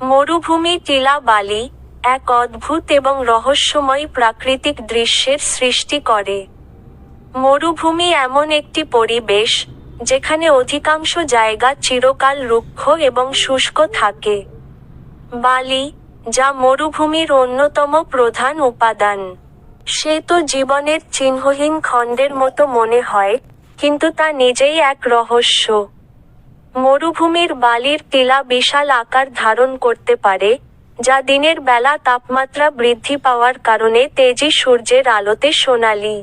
মরুভূমি টিলা বালি এক অদ্ভুত এবং রহস্যময় প্রাকৃতিক দৃশ্যের সৃষ্টি করে। মরুভূমি এমন একটি পরিবেশ যেখানে অধিকাংশ জায়গা চিরকাল রুক্ষ এবং শুষ্ক থাকে। বালি, যা মরুভূমির অন্যতম প্রধান উপাদান। সে তো জীবনের চিহ্নহীন খণ্ডের মতো মনে হয়, কিন্তু তা নিজেই এক রহস্য। মরুভূমির বালির টিলা বিশাল আকার ধারণ করতে পারে, যা দিনের বেলা তাপমাত্রা বৃদ্ধি পাওয়ার কারণে তেজি সূর্যের আলোতে সোনালি।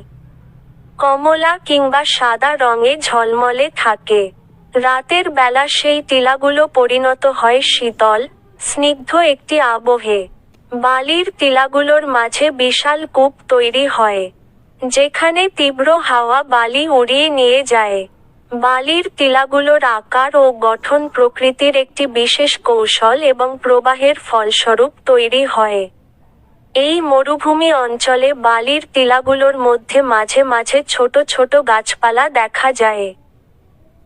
কমলা কিংবা সাদা রঙে ঝলমলে থাকে। রাতের বেলা সেই টিলাগুলো পরিণত হয় শীতল, স্নিগ্ধ একটি আবহে। বালির টিলাগুলোর মাঝে বিশাল কূপ তৈরি হয়, যেখানে তীব্র হাওয়া বালি উড়িয়ে নিয়ে যায়। বালির টিলাগুলোর আকার ও গঠন প্রকৃতির একটি বিশেষ কৌশল এবং প্রবাহের ফলস্বরূপ তৈরি হয়। এই মরুভূমি অঞ্চলে বালির টিলাগুলোর মধ্যে মাঝে মাঝে ছোট ছোট গাছপালা দেখা যায়।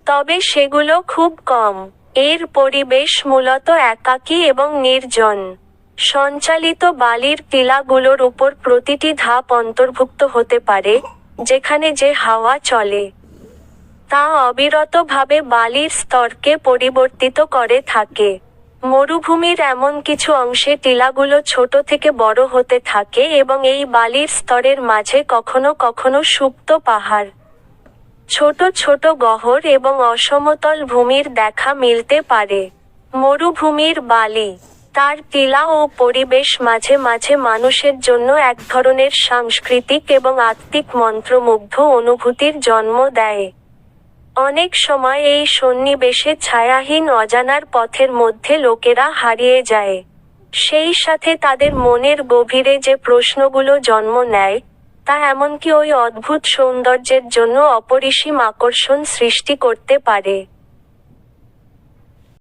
তবে সেগুলো খুব কম। এর পরিবেশ মূলত একাকী এবং নির্জন। সঞ্চালিত বালির টিলাগুলোর উপর প্রতিটি ধাপ অন্তর্ভুক্ত হতে পারে, যেখানে যে হাওয়া চলে। তা অবিরতভাবে বালির স্তরকে পরিবর্তিত করে থাকে। মরুভূমির এমন কিছু অংশে টিলাগুলো ছোট থেকে বড় হতে থাকে এবং এই বালির স্তরের মাঝে কখনো কখনো সুপ্ত পাহাড়। ছোট ছোট গহর এবং অসমতল ভূমির দেখা মিলতে পারে। মরুভূমির বালি, তার টিলা ও পরিবেশ মাঝে মাঝে মানুষের জন্য এক ধরনের সাংস্কৃতিক এবং আত্মিক মন্ত্রমুগ্ধ অনুভূতির জন্ম দেয়। অনেক সময় এই সন্নিবেশে ছায়াহীন অজানার পথের মধ্যে লোকেরা হারিয়ে যায়। সেই সাথে তাদের মনের গভীরে যে প্রশ্নগুলো জন্ম নেয়, তা এমনকি ওই অদ্ভুত সৌন্দর্যের জন্য অপরিসীম আকর্ষণ সৃষ্টি করতে পারে।